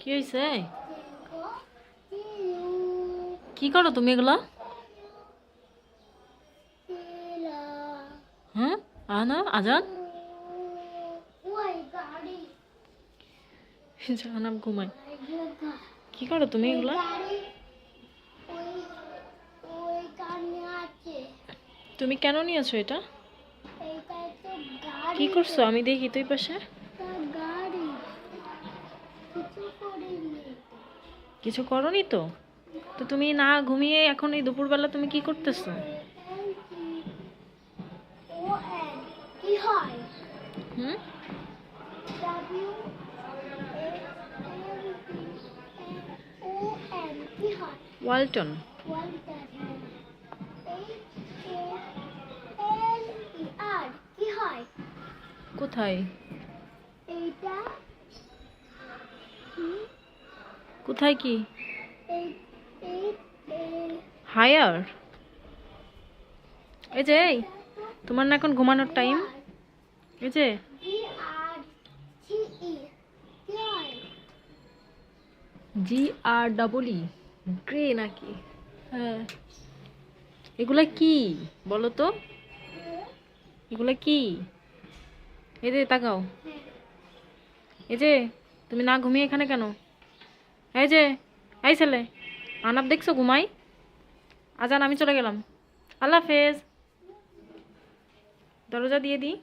কি হয়েছে কি করো তুমি এগুলা? হ্যাঁ? আজান? ঘুমাই। কি করো তুমি এগুলা? তুমি কেন নিয়েছো এটা? কি করছ? আমি দেখি তুই পাশে। কিছু করনি তো? তো তুমি না ঘুমিয়ে এখন এই দুপুরবেলা তুমি কি করতেছো? হুম? ওয়ালটন। কোথায়? এইটা হুম, কোথায় কি? হায়ার? এই যে তোমার না এখন ঘুমানোর টাইম এই যে। জি আর জি ডাবল ই। গ্রে নাকি? হ্যাঁ। এগুলা কি? বলো তো। এগুলা কি? এই যে তাকাও। এই যে তুমি না ঘুমিয়ে এখানে কেন? এই যে, এই ছেলে, আনাপ দেখছ ঘুমাই? আজান, আমি চলে গেলাম। আল্লাহ হাফেজ। দরজা দিয়ে দিই।